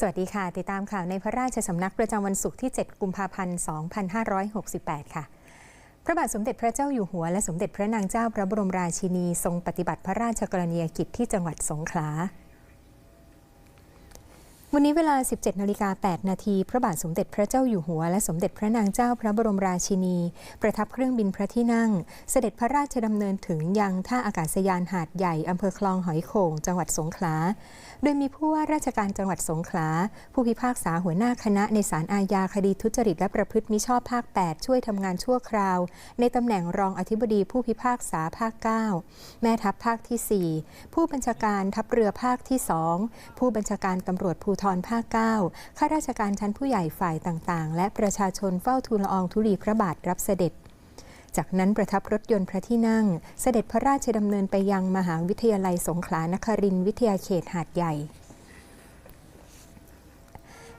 สวัสดีค่ะ ติดตามข่าวในพระราชสำนักประจำวันศุกร์ที่ 7 กุมภาพันธ์ 2568 ค่ะ พระบาทสมเด็จพระเจ้าอยู่หัว และสมเด็จพระนางเจ้าพระบรมราชินี ทรงปฏิบัติพระราชกรณียกิจที่จังหวัดสงขลา วันนี้เวลา 17นาฬิกา8นาที พระบาทสมเด็จพระเจ้าอยู่หัว และสมเด็จพระนางเจ้าพระบรมราชินี ประทับเครื่องบินพระที่นั่ง เสด็จพระราชดำเนินถึงยังท่าอากาศยานหาดใหญ่อำเภอคลองหอยโข่ง จังหวัดสงขลา โดยมีผู้ว่าราชการจังหวัดสงขลา ผู้พิพากษาหัวหน้าคณะในศาลอาญาคดีทุจริตและประพฤติมิชอบภาค 8 ช่วยทำงานชั่วคราว ในตำแหน่งรองอธิบดีผู้พิพากษาภาค 9 แม่ทัพภาคที่ 4 ผู้บัญชาการทัพเรือภาคที่ 2 ผู้บัญชาการตำรวจภูธรภาค 9 ข้าราชการชั้นผู้ใหญ่ฝ่ายต่างๆ และประชาชนเฝ้าทูลละอองธุลีพระบาทรับเสด็จ จากนั้นประทับรถยนต์พระที่นั่ง เสด็จพระราชดำเนินไปยังมหาวิทยาลัยสงขลานครินทร์วิทยาเขตหาดใหญ่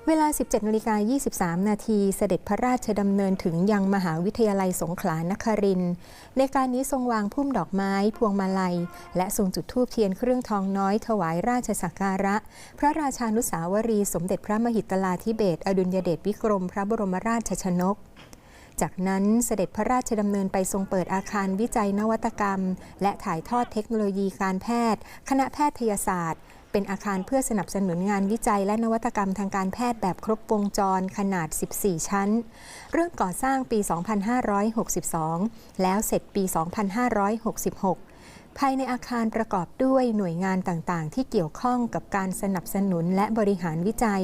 เวลา 17นาฬิกา23 นาทีเสด็จพระราชดำเนินถึงยังมหาวิทยาลัยสงขลานครินทร์ในการนี้ทรงวางพุ่มดอกไม้ พวงมาลัย และทรงจุดธูปเทียนเครื่องทองน้อยถวายราชสักการะ พระราชานุสาวรี สมเด็จพระมหิตลาธิเบศรอดุลยเดชวิกรม พระบรมราชชนก จากนั้นเสด็จพระราชดำเนินไปทรงเปิดอาคารวิจัยนวัตกรรม และถ่ายทอดเทคโนโลยีการแพทย์ คณะแพทยศาสตร์ เป็นอาคารเพื่อสนับสนุนงานวิจัยและนวัตกรรมทางการแพทย์แบบครบวงจรขนาด 14 ชั้น เริ่มก่อสร้างปี 2562 แล้วเสร็จปี 2566 ภายในอาคารประกอบด้วยหน่วยงานต่างๆ ที่เกี่ยวข้องกับการสนับสนุนและบริหารวิจัย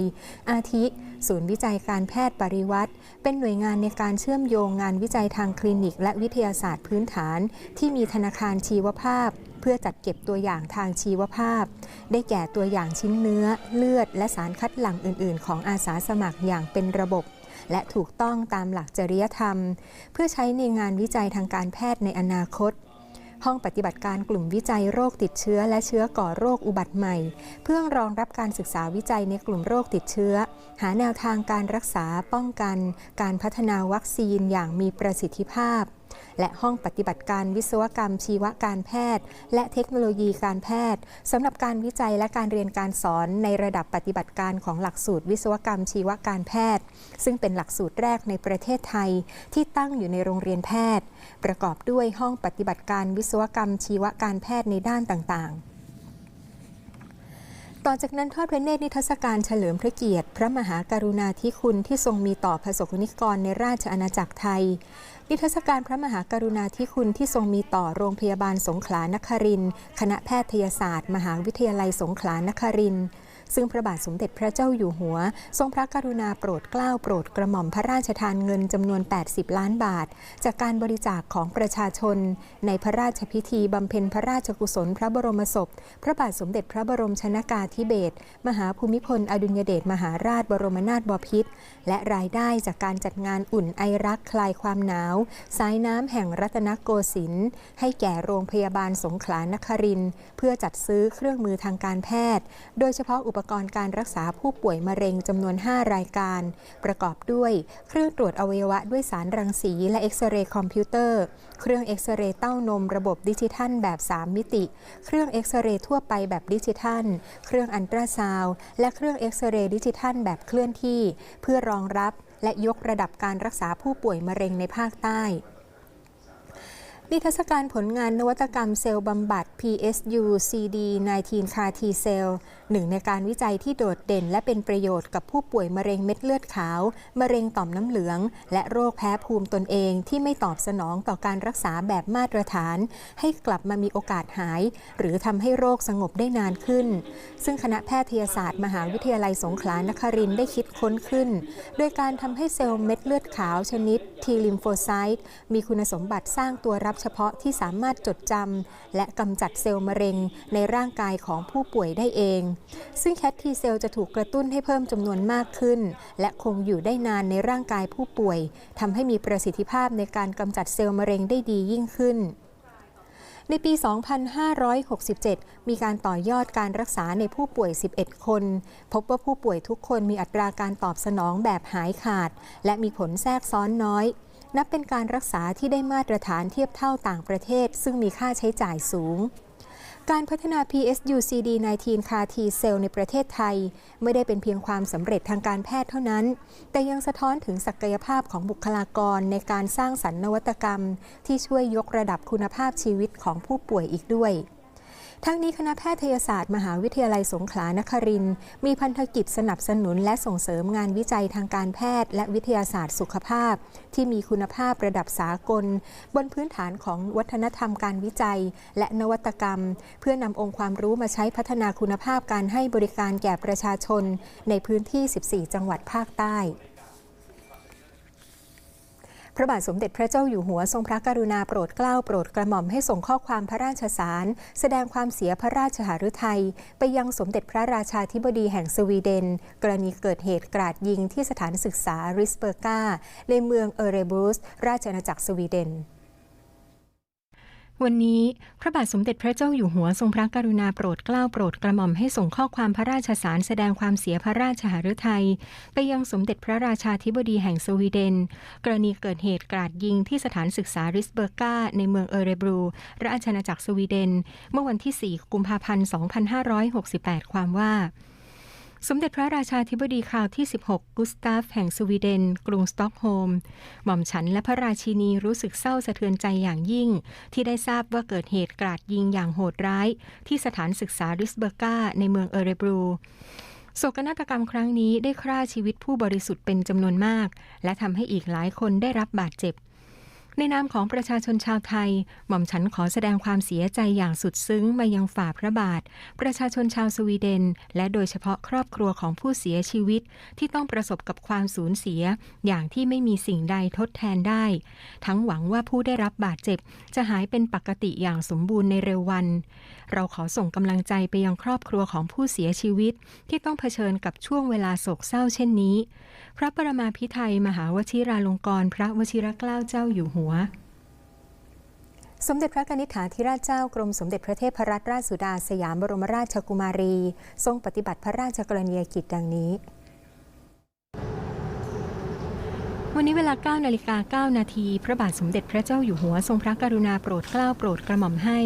อาทิ ศูนย์วิจัยการแพทย์ปริวัติ เป็นหน่วยงานในการเชื่อมโยงงานวิจัยทางคลินิก และวิทยาศาสตร์พื้นฐาน ที่มีธนาคารชีวภาพ เพื่อจัดเก็บตัวอย่างทางชีวภาพ ได้แก่ตัวอย่างชิ้นเนื้อ เลือด และสารคัดหลั่งอื่น ๆ ของอาสาสมัครอย่างเป็นระบบและถูกต้องตามหลักจริยธรรม เพื่อใช้ในงานวิจัยทางการแพทย์ในอนาคต ห้องปฏิบัติการกลุ่มวิจัยโรคติดเชื้อ และเชื้อก่อโรคอุบัติใหม่ เพื่อรองรับการศึกษาวิจัยในกลุ่มโรคติดเชื้อ หาแนวทางการรักษาป้องกัน การพัฒนาวัคซีนอย่างมีประสิทธิภาพ และห้องปฏิบัติการวิศวกรรมชีวการแพทย์ และเทคโนโลยีการแพทย์สำหรับการวิจัยและการเรียนการสอนในระดับปฏิบัติการของหลักสูตรวิศวกรรมชีวการแพทย์ ซึ่งเป็นหลักสูตรแรกในประเทศไทยที่ตั้งอยู่ในโรงเรียนแพทย์ ประกอบด้วยห้องปฏิบัติการวิศวกรรมชีวการแพทย์ในด้านต่างๆ ต่อจากนั้นทอดพระเนตรนิทรรศการเฉลิมพระเกียรติ พระมหากรุณาธิคุณที่ทรงมีต่อประสบนิกรในราชอาณาจักรไทย นิทรรศการพระมหากรุณาธิคุณที่ทรงมีต่อโรงพยาบาลสงขลานครินคณะแพทยศาสตร์ มหาวิทยาลัยสงขลานครินทร์ ซึ่งพระบาทสมเด็จพระเจ้าอยู่หัว ทรงพระกรุณาโปรดเกล้าโปรดกระหม่อมพระราชทานเงินจำนวน 80 ล้านบาท จากการบริจาคของประชาชน ในพระราชพิธีบำเพ็ญพระราชกุศลพระบรมศพ พระบาทสมเด็จพระบรมชนากาธิเบศรมหาภูมิพลอดุลยเดชมหาราชบรมนาถบพิตรและรายได้จากการจัดงานอุ่นไอรักคลายความหนาว สายน้ำแห่งรัตนโกสินทร์ให้แก่โรงพยาบาลสงขลานครินทร์เพื่อจัดซื้อเครื่องมือทางการแพทย์ โดยเฉพาะอุปปกรณ์การรักษาผู้ป่วยมะเร็งจำนวน 5 รายการ ประกอบด้วย เครื่องตรวจอวัยวะด้วยสารรังสี และเอ็กซเรย์คอมพิวเตอร์ เครื่องเอ็กซเรย์เต้านมระบบดิจิทัลแบบ 3 มิติ เครื่องเอ็กซเรย์ทั่วไปแบบดิจิทัล เครื่องอันตราซาวและเครื่องเอ็กซเรย์ดิจิทัลแบบเคลื่อนที่ เพื่อรองรับและยกระดับการรักษาผู้ป่วยมะเร็งในภาคใต้ นิทรรศการผลงานนวัตกรรมเซลล์บำบัด PSU CD19 CAR T cell หนึ่งในการวิจัยที่โดดเด่นและเป็นประโยชน์กับผู้ป่วยมะเร็งเม็ดเลือดขาว มะเร็งต่อมน้ำเหลือง และโรคแพ้ภูมิตนเองที่ไม่ตอบสนองต่อการรักษาแบบมาตรฐาน ให้กลับมามีโอกาสหาย หรือทำให้โรคสงบได้นานขึ้น ซึ่งคณะแพทยศาสตร์ มหาวิทยาลัยสงขลานครินทร์ได้คิดค้นขึ้น โดยการทำให้เซลล์เม็ดเลือดขาวชนิด T lymphocyte มีคุณสมบัติสร้างตัวรับเฉพาะที่สามารถจดจำและกำจัดเซลล์มะเร็งในร่างกายของผู้ป่วยได้เอง ซึ่งแคททีเซลจะถูกกระตุ้นให้เพิ่มจำนวนมากขึ้น และคงอยู่ได้นานในร่างกายผู้ป่วยทำให้มีประสิทธิภาพในการกำจัดเซลล์มะเร็งได้ดียิ่งขึ้นในปี 2567 มีการต่อยอดการรักษาในผู้ป่วย 11 คน พบว่าผู้ป่วยทุกคนมีอัตราการตอบสนองแบบหายขาด และมีผลแทรกซ้อนน้อย นับเป็นการรักษาที่ได้มาตรฐานเทียบเท่าต่างประเทศ ซึ่งมีค่าใช้จ่ายสูง การพัฒนา PSU CD19 CAR T cell ในประเทศไทย ไม่ได้เป็นเพียงความสำเร็จทางการแพทย์เท่านั้น แต่ยังสะท้อนถึงศักยภาพของบุคลากรในการสร้างสรรค์นวัตกรรม ที่ช่วยยกระดับคุณภาพชีวิตของผู้ป่วยอีกด้วย ทั้งนี้คณะแพทยศาสตร์มหาวิทยาลัยสงขลานครินมีพันธกิจสนับสนุนและส่งเสริมงานวิจัยทางการแพทย์ และวิทยาศาสตร์สุขภาพ ที่มีคุณภาพระดับสากล บนพื้นฐานของวัฒนธรรมการวิจัย และนวัตกรรม เพื่อนำองค์ความรู้มาใช้พัฒนาคุณภาพการให้บริการแก่ประชาชน ในพื้นที่ 14 จังหวัดภาคใต้ พระบาทสมเด็จพระเจ้าอยู่หัวทรงพระกรุณาโปรดเกล้าโปรดกระหม่อมให้ส่งข้อความพระราชสาร แสดงความเสียพระราชหฤทัยไปยังสมเด็จพระราชาธิบดีแห่งสวีเดน กรณีเกิดเหตุกราดยิงที่สถานศึกษาริสเบอร์กาในเมืองเอเรบรูส ราชอาณาจักรสวีเดน วันนี้พระบาทสมเด็จพระเจ้าอยู่หัวทรงพระกรุณาโปรดเกล้าโปรดกระหม่อมให้ส่งข้อความพระราชสารแสดงความเสียพระราชหฤทัยไปยังสมเด็จพระราชาธิบดีแห่งสวีเดน กรณีเกิดเหตุกราดยิงที่สถานศึกษาริสเบอร์กาในเมืองเอเรบรู ราชอาณาจักรสวีเดน เมื่อวันที่ 4 กุมภาพันธ์ 2568 ความว่า สมเด็จพระราชาธิบดีคราวที่ 16 กุสตาฟแห่งสวีเดน กรุงสต็อกโฮล์ม หม่อมฉันและพระราชินีรู้สึกเศร้าสะเทือนใจอย่างยิ่ง ที่ได้ทราบว่าเกิดเหตุกราดยิงอย่างโหดร้าย ที่สถานศึกษาริสเบอร์กาในเมืองเอเรบรูโศกนาฏกรรมครั้งนี้ได้ฆ่าชีวิตผู้บริสุทธิ์เป็นจำนวนมาก และทำให้อีกหลายคนได้รับบาดเจ็บ ในนามของประชาชนชาวไทย หม่อมฉันขอแสดงความเสียใจอย่างสุดซึ้งมายังฝ่าพระบาท ประชาชนชาวสวีเดน และโดยเฉพาะครอบครัวของผู้เสียชีวิต ที่ต้องประสบกับความสูญเสีย อย่างที่ไม่มีสิ่งใดทดแทนได้ ทั้งหวังว่าผู้ได้รับบาดเจ็บ จะหายเป็นปกติอย่างสมบูรณ์ในเร็ววัน เราขอส่งกำลังใจไปยังครอบครัวของผู้เสียชีวิต ที่ต้องเผชิญกับช่วงเวลาโศกเศร้าเช่นนี้ พระประมาพิไทยมหาวชิราลงกรพระวชิรเกล้าเจ้าอยู่หัว สมเด็จพระกนิษฐาธิราชเจ้ากรมสมเด็จพระเทพรัตนราชสุดาสยามบรมราชกุมารี ทรงปฏิบัติพระราชกรณียกิจดังนี้ วันนี้เวลา9นาฬิกา9นาทีพระบาทสมเด็จพระเจ้าอยู่หัวทรงพระกรุณาโปรดเกล้าโปรดกระหม่อมให้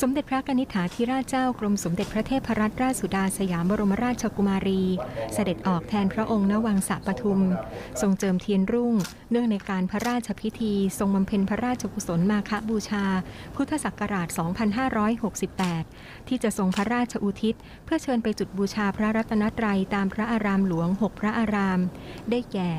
สมเด็จพระกนิษฐาธิราชเจ้ากรมสมเด็จพระเทพรัตนราชสุดาสยามบรมราชกุมารี เสด็จออกแทนพระองค์ณวังสะปทุม ทรงเจิมเทียนรุ่ง เนื่องในการพระราชพิธี ทรงบำเพ็ญพระราชกุศลมาฆบูชา พุทธศักราช 2568 ที่จะทรงพระราชอุทิศ เพื่อเชิญไปจุดบูชาพระรัตนตรัยตามพระอารามหลวง 6 พระอาราม ได้แก่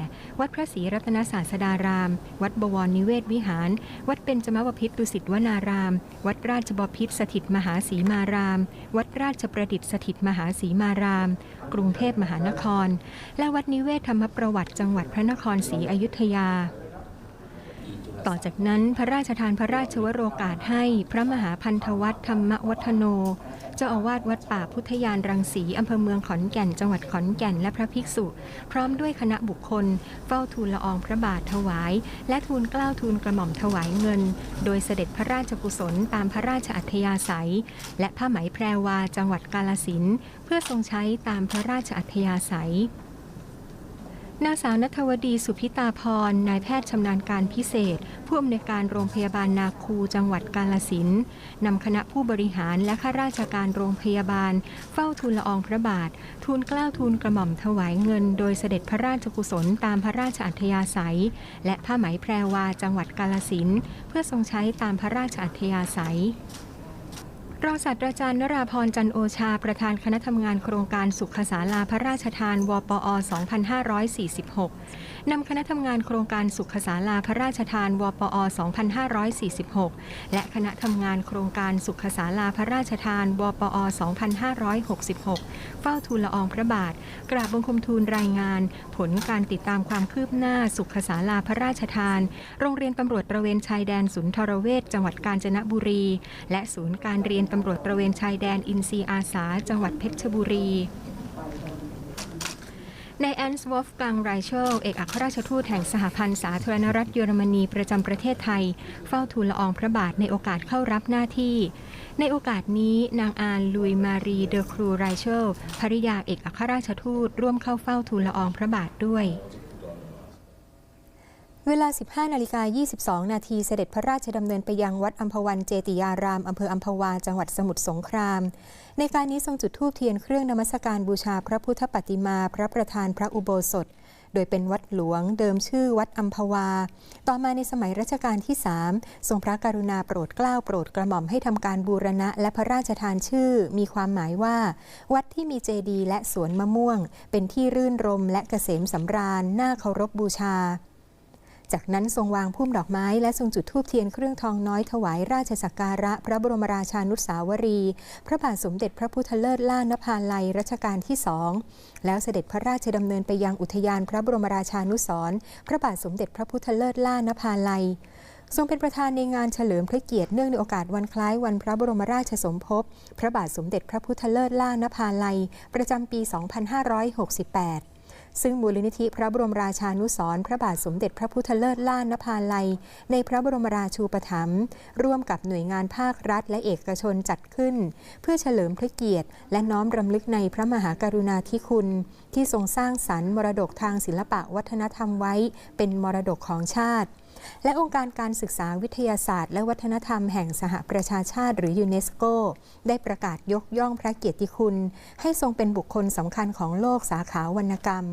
วัดพระศรีรัตนศาสดาราม วัดบวรนิเวศวิหาร วัดเป็นจมวพิตรดุสิตวนาราม วัดราชบพิษสถิตมหาสีมาราม วัดราชประดิษฐ์สถิตมหาสีมาราม กรุงเทพมหานคร และวัดนิเวศธรรมประวัติจังหวัดพระนครศรีอยุธยา ต่อจากนั้นพระราชทานพระราชวโรกาสให้พระมหาพันธวัฒธรรมวัฒโน เจ้าอาวาสวัดป่าพุทธยานรังสีอำเภอเมืองขอนแก่น จังหวัดขอนแก่นและพระภิกษุ พร้อมด้วยคณะบุคคล เฝ้าทูลละอองพระบาทถวาย และทูลเกล้าทูลกระหม่อมถวายเงิน โดยเสด็จพระราชกุศลตามพระราชอัธยาศัย และผ้าไหมแพรวาจังหวัดกาลสินเพื่อทรงใช้ตามพระราชอัธยาศัย นางสาวนัทวดีสุพิตาพร นายแพทย์ชำนาญการพิเศษ ผู้อำนวยการโรงพยาบาลนาคูจังหวัดกาลสินนำคณะผู้บริหารและข้าราชการโรงพยาบาล เฝ้าทูลละอองพระบาท ทูลเกล้าทูลกระหม่อมถวายเงิน โดยเสด็จพระราชกุศลตามพระราชอัธยาศัย และผ้าไหมแพรวาจังหวัดกาลสินเพื่อทรงใช้ตามพระราชอัธยาศัย รองศาสตราจารย์นราพรจันโอชา ประธานคณะทำงานโครงการสุขศาลาพระราชทาน วปอ 2546 นำคณะทำงานโครงการสุขศาลาพระราชทาน วปอ 2546 และคณะทำงานโครงการสุขศาลาพระราชทาน วปอ 2566 เฝ้าทูลละอองพระบาท กราบบังคมทูลรายงาน ผลการติดตามความคืบหน้าสุขศาลาพระราชทาน โรงเรียนตำรวจตระเวนชายแดนศูนย์ทรเวชจังหวัดกาญจนบุรี และศูนย์การเรียนตำรวจตระเวนชายแดนอินซีอาสา จังหวัดเพชรบุรี นายแอนส์วอฟกลางไรเชลเอกอัครราชทูตแห่งสหพันธ์สาธารณรัฐเยอรมนีประจำประเทศไทย เฝ้าทูลละอองพระบาทในโอกาสเข้ารับหน้าที่ ในโอกาสนี้นางอานลุยมารีเดอครูไรเชลภริยาเอกอัครราชทูตร่วมเข้าเฝ้าทูลละอองพระบาทด้วย เวลา 15 นาฬิกา 22 นาทีเสด็จพระราชดำเนินไปยังวัดอัมพวันเจติยาราม อำเภออัมพวา จังหวัดสมุทรสงคราม ในการนี้ทรงจุดธูปเทียนเครื่องนมัสการบูชาพระพุทธปฏิมา พระประธานพระอุโบสถ โดยเป็นวัดหลวง เดิมชื่อวัดอัมพวา ต่อมาในสมัยรัชกาลที่ 3 ทรงพระกรุณาโปรดเกล้าโปรดกระหม่อมให้ทำการบูรณะและพระราชทานชื่อ มีความหมายว่า วัดที่มีเจดีย์และสวนมะม่วง เป็นที่รื่นรมและเกษมสำราญน่าเคารพบูชา จากนั้นทรงวางพุ่มดอกไม้และทรงจุดธูปเทียนเครื่องทองน้อยถวายราชสักการะ พระบรมราชานุสาวรี พระบาทสมเด็จพระพุทธเลิศล่านภาลัยรัชกาลที่สอง แล้วเสด็จพระราชดำเนินไปยังอุทยานพระบรมราชานุสรณ์พระบาทสมเด็จพระพุทธเลิศล่านภาลัยทรงเป็นประธานในงานเฉลิมพระเกียรติเนื่องในโอกาสวันคล้ายวันพระบรมราชสมภพ พระบาทสมเด็จพระพุทธเลิศล่านภาลัย ประจำปี 2568 ซึ่งมูลนิธิพระบรมราชานุสร์พระบาทสมเด็จพระพุทธเลิศล่านนภาลัย ในพระบรมราชูปถัมภ์ร่วมกับหน่วยงานภาครัฐและเอกชนจัดขึ้น เพื่อเฉลิมพระเกียรติ และน้อมรำลึกในพระมหากรุณาธิคุณ ที่ทรงสร้างสรรค์มรดกทางศิลปะวัฒนธรรมไว้ เป็นมรดกของชาติ และองค์การการศึกษาวิทยาศาสตร์ และวัฒนธรรมแห่งสหประชาชาติหรือยูเนสโก ได้ประกาศยกย่องพระเกียรติคุณ ให้ทรงเป็นบุคคลสำคัญของโลกสาขาวรรณกรรม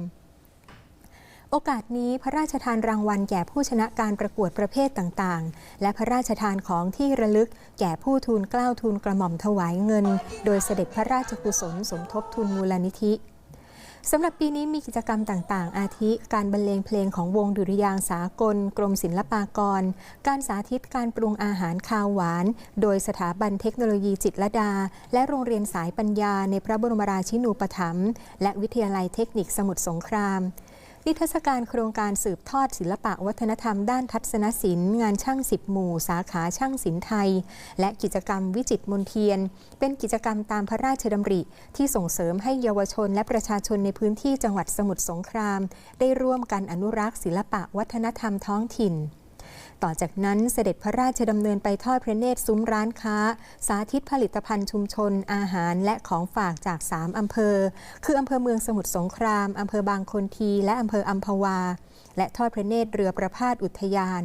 โอกาสนี้พระราชทานรางวัลแก่ผู้ชนะการประกวดประเภทต่างๆ และพระราชทานของที่ระลึกแก่ผู้ทูลเกล้าทูลกระหม่อมถวายเงิน โดยเสด็จพระราชกุศลสมทบทุนมูลนิธิ สำหรับปีนี้มีกิจกรรมต่างๆ อาทิการบรรเลงเพลงของวงดุริยางสากล กรมศิลปากร การสาธิตการปรุงอาหารคาวหวาน โดยสถาบันเทคโนโลยีจิตรดา และโรงเรียนสายปัญญาในพระบรมราชินูปถัมภ์และวิทยาลัยเทคนิคสมุทรสงคราม นิทรรศการโครงการสืบทอดศิลปะวัฒนธรรมด้านทัศนศิลป์ งานช่างสิบหมู่ สาขาช่างศิลป์ไทย และกิจกรรมวิจิตรมนเทียน เป็นกิจกรรมตามพระราชดำริ ที่ส่งเสริมให้เยาวชนและประชาชนในพื้นที่จังหวัดสมุทรสงคราม ได้ร่วมกันอนุรักษ์ศิลปะวัฒนธรรมท้องถิ่น ต่อจากนั้นเสด็จพระราชดำเนินไปทอดพระเนตรซุ้มร้านค้า สาธิตผลิตภัณฑ์ชุมชน อาหารและของฝากจาก 3 อำเภอ คืออำเภอเมืองสมุทรสงคราม อำเภอบางคนที และอำเภออัมพวา และทอดพระเนตรเรือประพาสอุทยาน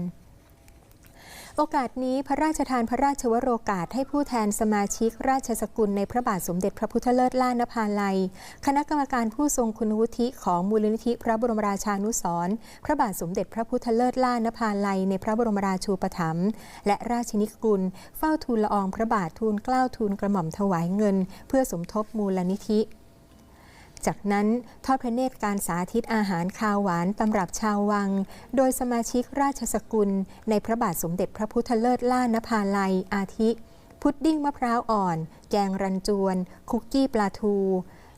โอกาสนี้พระราชทานพระราชวโรกาสให้ผู้แทนสมาชิกราชสกุลในพระบาทสมเด็จพระพุทธเลิศล่านภาลัย คณะกรรมการผู้ทรงคุณวุฒิของมูลนิธิพระบรมราชานุสรพระบาทสมเด็จพระพุทธเลิศล่านภาลัย ในพระบรมราชูปถัมภ์และราชินิกุล เฝ้าทูลละอองพระบาททูลเกล้าทูลกระหม่อมถวายเงิน เพื่อสมทบมูลนิธิ จากนั้นทอดพระเนตรการสาธิตอาหารคาวหวานตำรับชาววัง โดยสมาชิกราชสกุล ในพระบาทสมเด็จพระพุทธเลิศล่านภาลัยอาทิ พุดดิ้งมะพร้าวอ่อน แกงรันจวน คุกกี้ปลาทู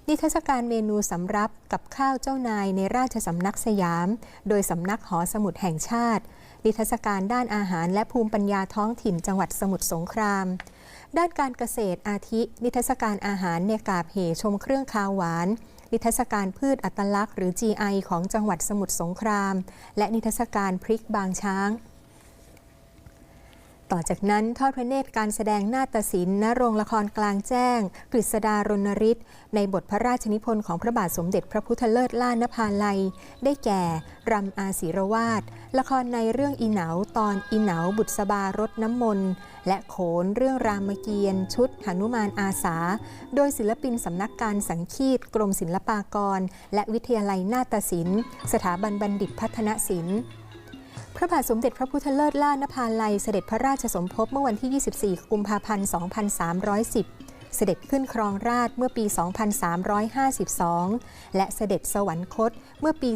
นิทรรศการเมนูสำรับกับข้าวเจ้านายในราชสำนักสยาม โดยสำนักหอสมุดแห่งชาติ นิทรรศการด้านอาหารและภูมิปัญญาท้องถิ่นจังหวัดสมุทรสงครามด้านการเกษตรอาทิ นิทรรศการอาหารเนกาบเหชมเครื่องคาวหวาน นิทรรศการพืชอัตลักษณ์หรือ GI ของจังหวัดสมุทรสงคราม และนิทรรศการพริกบางช้าง ต่อจากนั้นทอดพระเนตรการแสดงนาฏศิลป์ณโรงละครกลางแจ้ง กฤษดารณริศในบทพระราชนิพนธ์ของพระบาทสมเด็จพระพุทธเลิศล่านภาลัย ได้แก่ รำอาศิรวาทละครในเรื่องอีเหนาตอนอีเหนาบุษบารดน้ำมนต์และโขนเรื่องรามเกียรติ์ชุดหนุมานอาสา โดยศิลปินสำนักการสังคีตกรมศิลปากร และวิทยาลัยนาฏศิลป์ สถาบันบัณฑิตพัฒนศิลป์ พระบาทสมเด็จพระพุทธเลิศล่านภาลัยเสด็จพระราชสมภพเมื่อวันที่ 24 กุมภาพันธ์ 2310 เสด็จขึ้นครองราชเมื่อปี 2352 และเสด็จสวรรคตเมื่อปี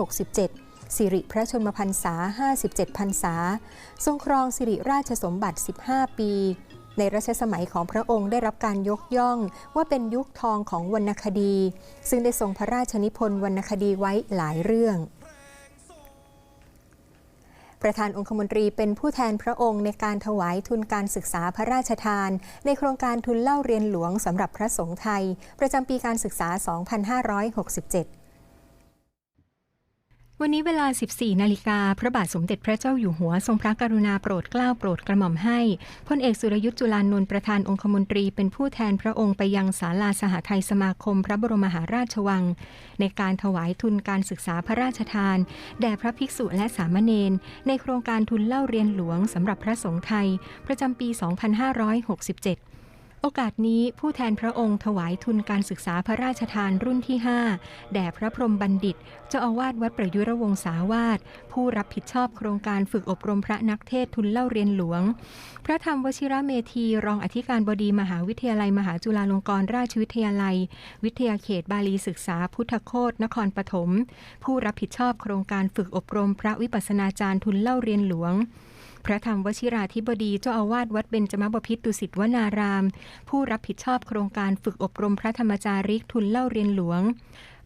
2367 สิริพระชนมพรรษา 57 พรรษา ทรงครองสิริราชสมบัติ 15 ปี ในรัชสมัยของพระองค์ได้รับการยกย่องว่าเป็นยุคทองของวรรณคดี ซึ่งได้ทรงพระราชนิพนธ์วรรณคดีไว้หลายเรื่อง ประธานองคมนตรีเป็นผู้แทนพระองค์ในการถวายทุนการศึกษาพระราชทาน ในโครงการทุนเล่าเรียนหลวงสำหรับพระสงฆ์ไทย ประจำปีการศึกษา 2567 วันนี้เวลา 14 นาฬิกา พระบาทสมเด็จพระเจ้าอยู่หัว ทรงพระกรุณาโปรดเกล้าโปรดกระหม่อมให้ พลเอกสุรยุทธ์จุลานนท์ประธานองคมนตรีเป็นผู้แทนพระองค์ไปยังศาลาสหไทยสมาคม พระบรมมหาราชวัง ในการถวายทุนการศึกษาพระราชทาน แด่พระภิกษุและสามเณรในโครงการทุนเล่าเรียนหลวงสำหรับพระสงฆ์ไทย ประจำปี 2567 โอกาสนี้ผู้แทนพระองค์ถวายทุนการศึกษาพระราชทานรุ่นที่ 5 แด่พระพรหมบัณฑิต เจ้าอาวาสวัดประยุรวงศาวาสผู้รับผิดชอบโครงการฝึกอบรมพระนักเทศทุนเล่าเรียนหลวง พระธรรมวชิระเมธีรองอธิการบดีมหาวิทยาลัย มหาจุฬาลงกรณราชวิทยาลัย วิทยาเขตบาลีศึกษาพุทธโคตนครปฐม ผู้รับผิดชอบโครงการฝึกอบรมพระวิปัสสนาจารย์ทุนเล่าเรียนหลวง พระธรรมวชิราธิบดีเจ้าอาวาสวัดเบญจมบพิตรดุสิตวนาราม ผู้รับผิดชอบโครงการฝึกอบรมพระธรรมจาริกทุนเล่าเรียนหลวง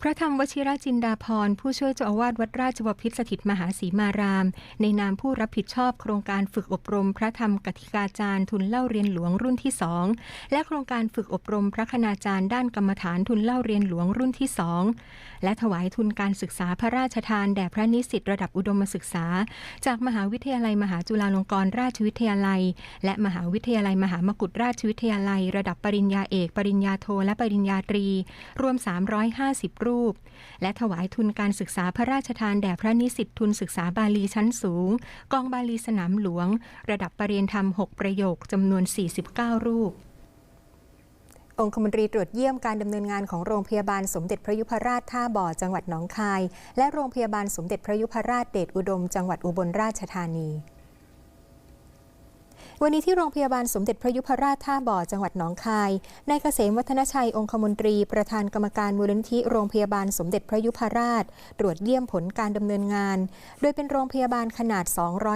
พระธรรมวชิรจินดาพรผู้ช่วยเจ้าอาวาสวัดราชบพิตรสถิตมหาสีมาราม ในนามผู้รับผิดชอบโครงการฝึกอบรม พระธรรมกติกาจารย์ทุนเล่าเรียนหลวงรุ่นที่สองและโครงการฝึกอบรมพระคณาจารย์ด้านกรรมฐานทุนเล่าเรียนหลวงรุ่นที่สองและถวายทุนการศึกษาพระราชทานแด่พระนิสิตระดับอุดมศึกษา จากมหาวิทยาลัยมหาจุฬาลงกรณราชวิทยาลัย และมหาวิทยาลัยมหามกุฏราชวิทยาลัย ระดับปริญญาเอก ปริญญาโทและปริญญาตรี รวม 350รูป และถวายทุนการศึกษาพระราชทานแด่พระนิสิตทุนศึกษาบาลีชั้นสูง กองบาลีสนามหลวง ระดับปรริญญาธรรม 6 ประโยคจำนวน 49 รูปองคมนตรีตรวจเยี่ยมการดำเนินงานของโรงพยาบาลสมเด็จพระยุพราชท่าบ่อจังหวัดหนองคาย และโรงพยาบาลสมเด็จพระยุพราชเดชอุดม จังหวัดอุบลราชธานี วันนี้ที่โรงพยาบาลสมเด็จพระยุพราชท่าบ่อจังหวัดหนองคาย นายเกษมวัฒนชัยองคมนตรี ประธานกรรมการมูลนิธิโรงพยาบาลสมเด็จพระยุพราช ตรวจเยี่ยมผลการดำเนินงาน โดยเป็นโรงพยาบาลขนาด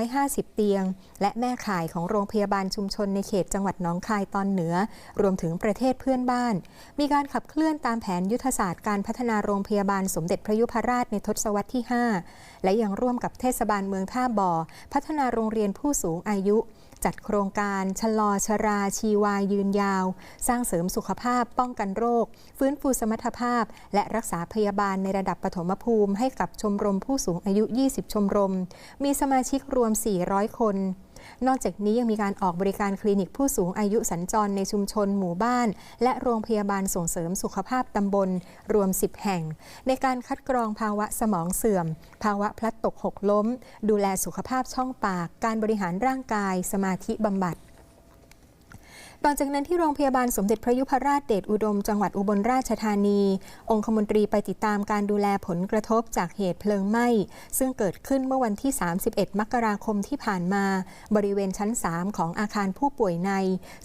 250 เตียง และแม่ข่ายของโรงพยาบาลชุมชนในเขตจังหวัดหนองคายตอนเหนือ รวมถึงประเทศเพื่อนบ้าน มีการขับเคลื่อนตามแผนยุทธศาสตร์การพัฒนาโรงพยาบาลสมเด็จพระยุพราชในทศวรรษที่ 5 และยังร่วมกับเทศบาลเมืองท่าบ่อ พัฒนาโรงเรียนผู้สูงอายุ จัดโครงการชะลอชราชีวายืนยาว สร้างเสริมสุขภาพป้องกันโรค ฟื้นฟูสมรรถภาพ และรักษาพยาบาลในระดับปฐมภูมิ ให้กับชมรมผู้สูงอายุ 20 ชมรม มีสมาชิกรวม 400 คน นอกจากนี้ยังมีการออกบริการคลินิกผู้สูงอายุสัญจรในชุมชนหมู่บ้าน และโรงพยาบาลส่งเสริมสุขภาพตำบลรวม 10 แห่ง ในการคัดกรองภาวะสมองเสื่อม ภาวะพลัดตกหกล้ม ดูแลสุขภาพช่องปาก การบริหารร่างกาย สมาธิบำบัด ต่อจากนั้นที่โรงพยาบาลสมเด็จพระยุพราชเดชอุดม จังหวัดอุบลราชธานี องคมนตรีไปติดตามการดูแลผลกระทบจากเหตุเพลิงไหม้ ซึ่งเกิดขึ้นเมื่อวันที่ 31 มกราคมที่ผ่านมา บริเวณชั้น 3 ของอาคารผู้ป่วยใน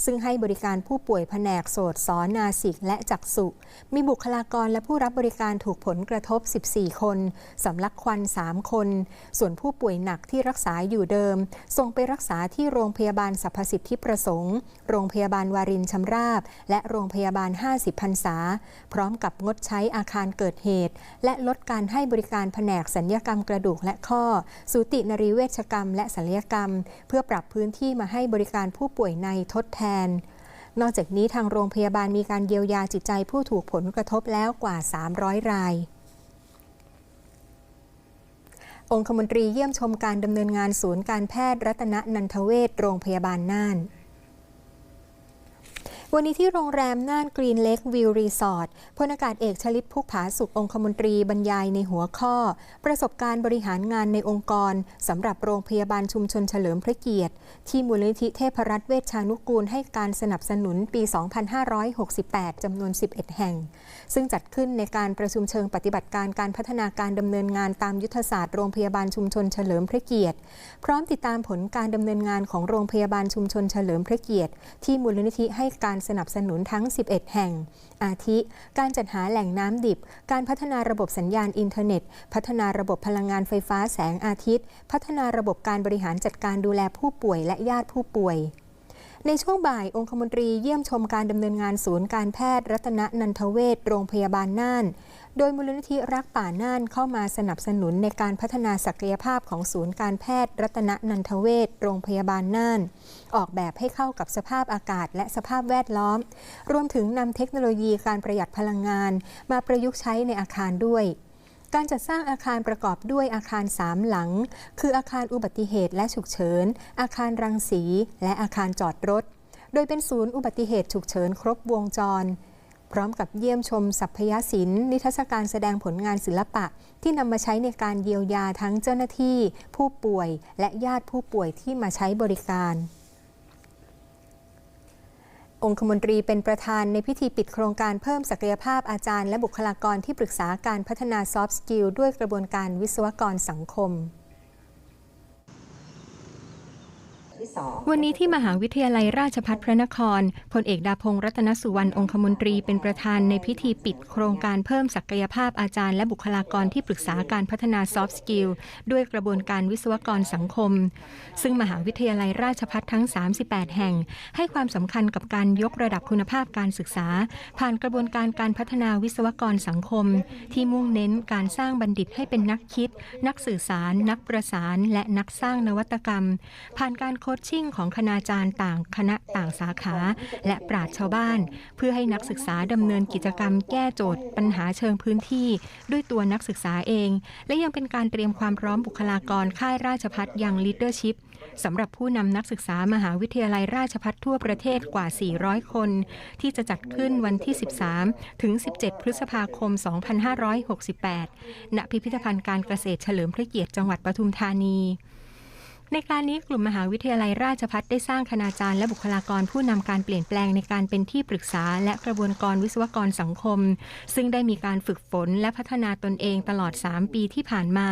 ซึ่งให้บริการผู้ป่วยแผนกโสตสอนนาสิกและจักษุ มีบุคลากรและผู้รับบริการถูกผลกระทบ 14 คนสำลักควัน 3 คน ส่วนผู้ป่วยหนักที่รักษาอยู่เดิม ส่งไปรักษาที่โรงพยาบาลสรรพสิทธิประสงค์ โรงพยาาบาลวารินชำราบ และโรงพยาบาล 50พรรษา พร้อมกับงดใช้อาคารเกิดเหตุ และลดการให้บริการแผนกสัญญกรรมกระดูกและข้อ สูตินรีเวชกรรม และศัลยกรรม เพื่อปรับพื้นที่มาให้บริการผู้ป่วยในทดแทนนอกจากนี้ทางโรงพยาบาลมีการเยียวยาจิตใจผู้ถูกผลกระทบแล้วกว่า 300 ราย องคมนตรีเยี่ยมชมการดำเนินงานศูนย์การแพทย์รัตนนันทเวชโรงพยาบาลน่าน วันนี้ที่โรงแรมน่านกรีนเล็กวิวรีสอร์ทพลอากาศเอกชลิตพุกผาสุของคมนตรีบรรยายในหัวข้อ ประสบการณ์บริหารงานในองค์กรสำหรับโรงพยาบาลชุมชนเฉลิมพระเกียรติ ที่มูลนิธิเทพรัตน์เวชชานุกูลให้การสนับสนุนปี 2568 จำนวน 11 แห่ง ซึ่งจัดขึ้นในการประชุมเชิงปฏิบัติการการพัฒนาการดำเนินงานตามยุทธศาสตร์โรงพยาบาลชุมชนเฉลิมพระเกียรติ พร้อมติดตามผลการดำเนินงานของโรงพยาบาลชุมชนเฉลิมพระเกียรติ ที่มูลนิธิให้การสนับสนุนทั้ง 11 แห่ง อาทิ การจัดหาแหล่งน้ำดิบ การพัฒนาระบบสัญญาณอินเทอร์เน็ต พัฒนาระบบพลังงานไฟฟ้าแสงอาทิตย์ พัฒนาระบบการบริหารจัดการดูแลผู้ป่วยและญาติผู้ป่วย ในช่วงบ่ายองคมนตรีเยี่ยมชมการดำเนินงานศูนย์การแพทย์ รัตนนันทเวชโรงพยาบาลน่าน โดยมูลนิธิรักป่าน่านเข้ามาสนับสนุนในการพัฒนาศักยภาพของศูนย์การแพทย์ รัตนนันทเวชโรงพยาบาลน่าน ออกแบบให้เข้ากับสภาพอากาศ และสภาพแวดล้อม รวมถึงนำเทคโนโลยีการประหยัดพลังงาน มาประยุกต์ใช้ในอาคารด้วย การจัดสร้างอาคารประกอบด้วยอาคารสามหลัง คืออาคารอุบัติเหตุและฉุกเฉิน อาคารรังสี และอาคารจอดรถ โดยเป็นศูนย์อุบัติเหตุฉุกเฉินครบวงจร พร้อมกับเยี่ยมชมสัพยศิลป์นิทรรศการแสดงผลงานศิลปะ ที่นำมาใช้ในการเยียวยาทั้งเจ้าหน้าที่ ผู้ป่วย และญาติผู้ป่วยที่มาใช้บริการ องคมนตรีเป็นประธานในพิธีปิดโครงการเพิ่มศักยภาพอาจารย์และบุคลากรที่ปรึกษาการพัฒนาซอฟต์สกิลด้วยกระบวนการวิศวกรสังคม วันนี้ที่มหาวิทยาลัยราชภัฏพระนครพลเอกดาพงศ์รัตนสุวรรณองคมนตรีเป็นประธานในพิธีปิดโครงการเพิ่มศักยภาพอาจารย์ และบุคลากรที่ปรึกษาการพัฒนาซอฟต์สกิลด้วยกระบวนการวิศวกรสังคม ซึ่งมหาวิทยาลัยราชภัฏทั้ง 38 แห่ง ให้ความสำคัญกับการยกระดับคุณภาพการศึกษา ผ่านกระบวนการการพัฒนาวิศวกรสังคม ที่มุ่งเน้นการสร้างบัณฑิตให้เป็นนักคิด นักสื่อสาร นักประสาน และนักสร้างนวัตกรรม ผ่านการโคชชิ่งของคณาจารย์ต่างคณะต่างสาขา และปราชญ์ชาวบ้าน เพื่อให้นักศึกษาดำเนินกิจกรรมแก้โจทย์ปัญหาเชิงพื้นที่ ด้วยตัวนักศึกษาเอง และยังเป็นการเตรียมความพร้อมบุคลากรค่ายราชพัฒยัง Leadership สำหรับผู้นำนักศึกษามหาวิทยาลัยราชพัฒทั่วประเทศกว่า 400 คน ที่จะจัดขึ้นวันที่ 13 ถึง 17 พฤษภาคม 2568 ณ พิพิธภัณฑ์การเกษตรเฉลิมพระเกียรติจังหวัดปทุมธานี ในการนี้กลุ่มมหาวิทยาลัยราชพัฒได้สร้างคณาจารย์และบุคลากรผู้นำการเปลี่ยนแปลงในการเป็นที่ปรึกษา และกระบวนการวิศวกรสังคม ซึ่งได้มีการฝึกฝนและพัฒนาตนเองตลอด 3 ปีที่ผ่านมา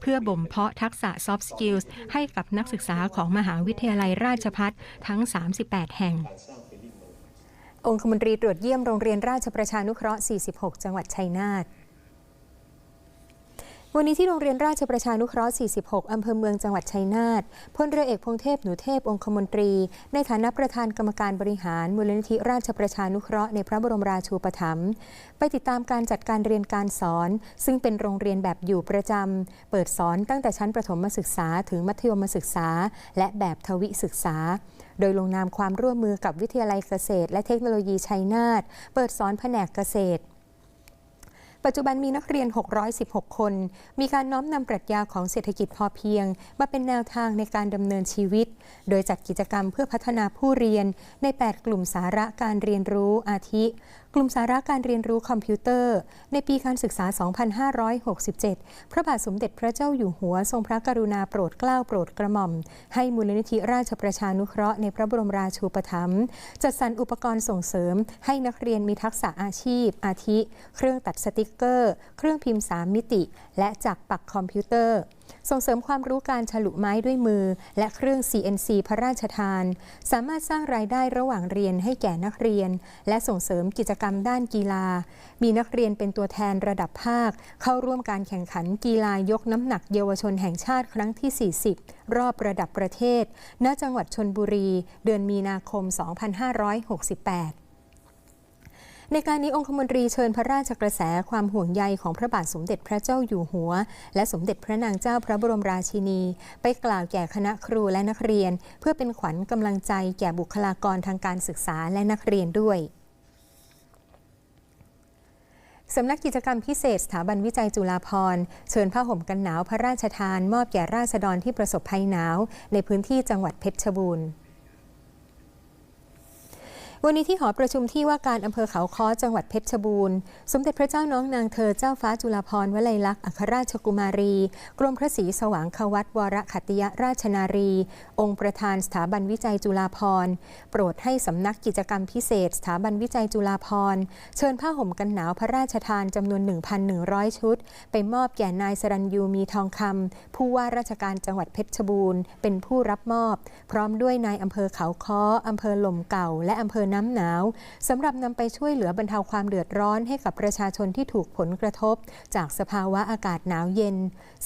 เพื่อบ่มเพาะทักษะ soft skills ให้กับนักศึกษาของมหาวิทยาลัยราชพัฒทั้ง 38 แห่ง องคมนตรีตรวจเยี่ยมโรงเรียนราชประชานุเคราะห์ 46 จังหวัดชัยนาท วันนี้ที่โรงเรียนราชประชานุเคราะห์ 46 อำเภอเมืองจังหวัดชัยนาท พลเรือเอกพงเทพ หนูเทพ องคมนตรี ในฐานะประธานกรรมการบริหาร มูลนิธิราชประชานุเคราะห์ในพระบรมราชูปถัมภ์ ไปติดตามการจัดการเรียนการสอน ซึ่งเป็นโรงเรียนแบบอยู่ประจำ เปิดสอนตั้งแต่ชั้นประถมศึกษาถึงมัธยมศึกษา และแบบทวิศึกษา โดยลงนามความร่วมมือกับวิทยาลัยเกษตร และเทคโนโลยีชัยนาท เปิดสอนแผนกเกษตร ปัจจุบันมีนักเรียน 616 คน มีการน้อมนำปรัชญาของเศรษฐกิจพอเพียง มาเป็นแนวทางในการดำเนินชีวิต โดยจัดกิจกรรมเพื่อพัฒนาผู้เรียนใน 8 กลุ่มสาระการเรียนรู้อาทิ กลุ่มสาระการเรียนรู้คอมพิวเตอร์ ในปีการศึกษา 2567 พระบาทสมเด็จพระเจ้าอยู่หัวทรงพระกรุณาโปรดเกล้าโปรดกระหม่อม ให้มูลนิธิราชประชานุเคราะห์ในพระบรมราชูปถัมภ์จัดสรรอุปกรณ์ส่งเสริม ให้นักเรียนมีทักษะอาชีพ อาทิ เครื่องตัดสติกเกอร์ เครื่องพิมพ์ 3 มิติ และจักรปักคอมพิวเตอร์ ส่งเสริมความรู้การฉลุไม้ด้วยมือ และเครื่อง CNC พระราชทาน สามารถสร้างรายได้ระหว่างเรียนให้แก่นักเรียน และส่งเสริมกิจกรรมด้านกีฬา มีนักเรียนเป็นตัวแทนระดับภาค เข้าร่วมการแข่งขันกีฬายกน้ำหนักเยาวชนแห่งชาติครั้งที่ 40 รอบระดับประเทศ ณ จังหวัดชนบุรี เดือนมีนาคม 2568 ในการนี้องคมนตรีเชิญพระราชกระแสความห่วงใยของพระบาทสมเด็จพระเจ้าอยู่หัว และสมเด็จพระนางเจ้าพระบรมราชินี ไปกล่าวแก่คณะครูและนักเรียน เพื่อเป็นขวัญกำลังใจแก่บุคลากรทางการศึกษาและนักเรียนด้วยสำนักกิจกรรมพิเศษสถาบันวิจัยจุฬาภรณ์เชิญผ้าห่มกันหนาวพระราชทาน มอบแก่ราษฎรที่ประสบภัยหนาว ในพื้นที่จังหวัดเพชรบูรณ์ วันนี้ที่หอประชุมที่ว่าการอำเภอเขาค้อจังหวัดเพชรบูรณ์ สมเด็จพระเจ้าน้องนางเธอเจ้าฟ้าจุฬาภรณ์วลัยลักษณ์อัครราชกุมารี กรมพระศรีสว่างควัตวรขัติยราชนารี องค์ประธานสถาบันวิจัยจุฬาภรณ์โปรดให้สำนักกิจกรรมพิเศษ สถาบันวิจัยจุฬาภรณ์เชิญผ้าห่มกันหนาวพระราชทานจำนวน 1,100 ชุด ไปมอบแก่นายสรัญยูมีทองคำผู้ว่าราชการจังหวัดเพชรบูรณ์ เป็นผู้รับมอบ พร้อมด้วยนายอำเภอเขาค้ออำเภอหล่มเก่า และอำเภอน้ำหนาวสำหรับนำไปช่วยเหลือบรรเทาความเดือดร้อนให้กับประชาชนที่ถูกผลกระทบ จากสภาวะอากาศหนาวเย็น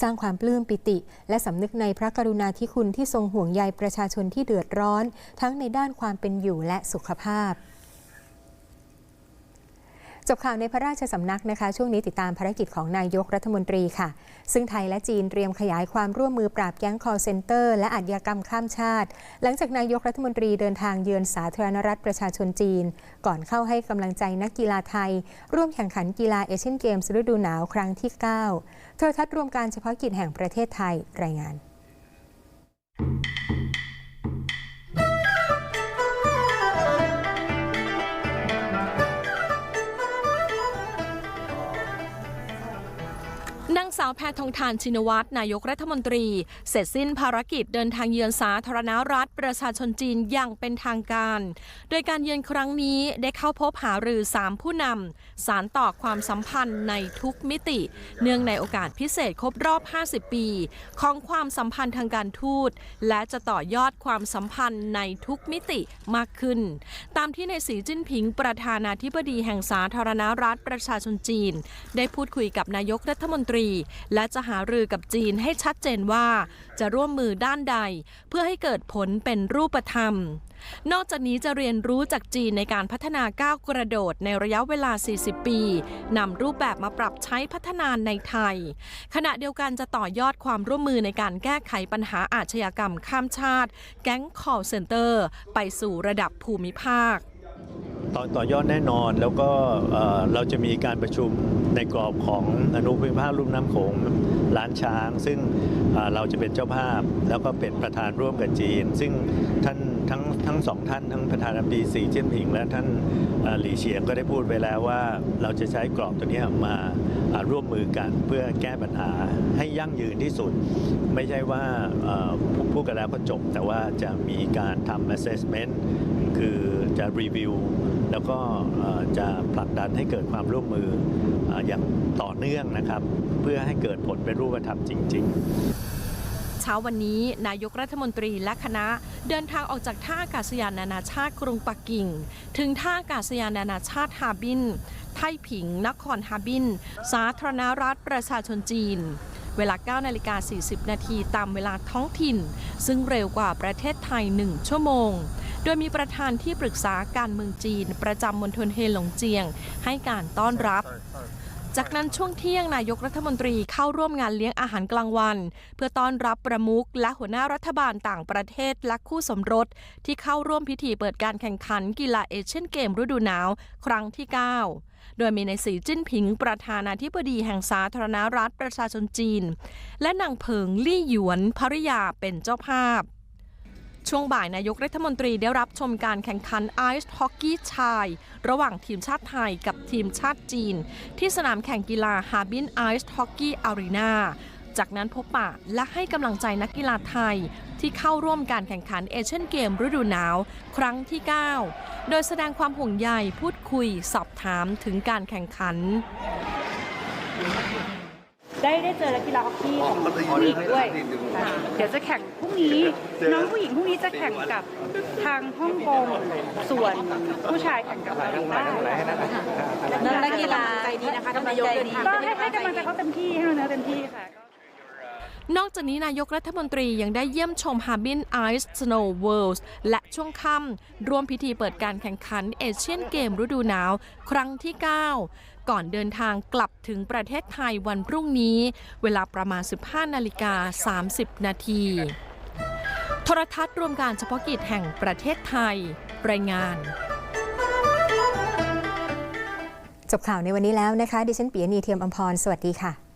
สร้างความปลื้มปิติ และสำนึกในพระกรุณาธิคุณที่ทรงห่วงใยประชาชนที่เดือดร้อน ทั้งในด้านความเป็นอยู่และสุขภาพ จบข่าวในพระราชสำนักนะคะ ช่วงนี้ติดตามภารกิจของนายกรัฐมนตรีค่ะ ซึ่งไทยและจีนเตรียมขยายความร่วมมือปราบแก๊ง call center และอาชญากรรมข้ามชาติ หลังจากนายกรัฐมนตรีเดินทางเยือนสาธารณรัฐประชาชนจีน ก่อนเข้าให้กำลังใจนักกีฬาไทย ร่วมแข่งขันกีฬาเอเชียนเกมส์ฤดูหนาวครั้งที่9โทรทัศน์รวมการเฉพาะกิจแห่งประเทศไทยรายงานาวแพทองทานชินวัตรนายกรัฐมนตรี เสร็จสิ้นภารกิจเดินทางเยือนสาธารณรัฐ ประชาชนจีนอย่างเป็นทางการ โดยการเยือนครั้งนี้ได้เข้าพบหารือ 3 ผู้นำสารต่อความสัมพันธ์ในทุกมิติ เนื่องในโอกาสพิเศษครบรอบ 50 ปี ของความสัมพันธ์ทางการทูต และจะต่อยอดความสัมพันธ์ในทุกมิติมากขึ้น ตามที่ในสีจิ้นผิงประธานาธิบดีแห่งสาธารณรัฐประชาชนจีน ได้พูดคุยกับนายกรัฐมนตรีและจะหารือกับจีนให้ชัดเจนว่า จะร่วมมือด้านใด เพื่อให้เกิดผลเป็นรูปธรรม นอกจากนี้จะเรียนรู้จากจีนในการพัฒนาก้าวกระโดดในระยะเวลา 40 ปีนำรูปแบบมาปรับใช้พัฒนาในไทย ขณะเดียวกันจะต่อยอดความร่วมมือในการแก้ไขปัญหาอาชญากรรมข้ามชาติ แก๊ง call center ไปสู่ระดับภูมิภาคต่อต่อยอดแน่นอนแล้วก็เราจะมีการประชุม ในกรอบของอนุภูมิภาคลุ่มน้ำโขงล้านช้าง ซึ่งเราจะเป็นเจ้าภาพ แล้วก็เป็นประธานร่วมกับจีน ซึ่งท่านทั้งทั้งสองท่านทั้งประธานาธิบดีสีเจิ้นผิง และท่านหลี่เฉียงก็ได้พูดไปแล้วว่า เราจะใช้กรอบตัวนี้มาร่วมมือกันเพื่อแก้ปัญหาให้ยั่งยืนที่สุด ไม่ใช่ว่าพูดกันแล้วก็จบ แต่ว่าจะมีการทำ assessment คือจะรีวิวแล้วก็จะผลักดันให้เกิดความร่วมมือ อย่างต่อเนื่องนะครับ เพื่อให้เกิดผลเป็นรูปธรรมจริง ๆเช้าวันนี้นายกรัฐมนตรีและคณะเดินทางออกจากท่าอากาศยานนานาชาติกรุงปักกิ่ง ถึงท่าอากาศยานนานาชาติฮาร์บิน ไทผิง นครฮาร์บิน สาธารณรัฐประชาชนจีน เวลา 9 นาฬิกา 40 นาทีตามเวลาท้องถิ่น ซึ่งเร็วกว่าประเทศไทย 1 ชั่วโมง โดยมีประธานที่ปรึกษาการเมืองจีน ประจำมณฑลเฮหลงเจียง ให้การต้อนรับ จากนั้นช่วงเที่ยงนายกรัฐมนตรีเข้าร่วมงานเลี้ยงอาหารกลางวัน เพื่อต้อนรับประมุขและหัวหน้ารัฐบาลต่างประเทศและคู่สมรส ที่เข้าร่วมพิธีเปิดการแข่งขันกีฬาเอเชียนเกมฤดูหนาว ครั้งที่ 9 โดยมีในสีจิ้นผิงประธานาธิบดีแห่งสาธารณรัฐประชาชนจีน และนางเพิงลี่หยวนภริยาเป็นเจ้าภาพ ช่วงบ่ายนายกรัฐมนตรีได้รับชมการแข่งขันไอซ์ฮอกกี้ชาย ระหว่างทีมชาติไทยกับทีมชาติจีน ที่สนามแข่งกีฬาฮาบินไอซ์ฮอกกี้อารีนาจากนั้นพบปะและให้กำลังใจนักกีฬาไทย ที่เข้าร่วมการแข่งขันเอเชียนเกมฤดูหนาว ครั้งที่ 9 โดยแสดงความห่วงใยพูดคุยสอบถามถึงการแข่งขัน ได้ได้เจอนักกีฬาฮอกกี้ของผู้หญิงด้วยค่ะเดี๋ยวจะแข่งพรุ่งนี้ น้องผู้หญิงพรุ่งนี้จะแข่งกับทางฮ่องกงส่วนผู้ชายแข่งกับเกาหลีใต้นักกีฬาใจดีนะคะกำลังใจดีก็ให้ให้กำลังใจเขาเต็มที่ให้กำลังใจเต็มที่ค่ะนอกจากนี้นายกรัฐมนตรียังได้เยี่ยมชม Harbin Ice Snow Worlds และช่วงค่ำร่วมพิธีเปิดการแข่งขันเอเชียนเกมฤดูหนาว ครั้งที่ 9ก่อนเดินทางกลับถึงประเทศไทยวันพรุ่งนี้ เวลาประมาณ 15 นาฬิกา 30 นาที โทรทัศน์รวมการเฉพาะกิจแห่งประเทศไทย รายงานจบข่าวในวันนี้แล้วนะคะ ดิฉันปียนีเทียมอมพร สวัสดีค่ะ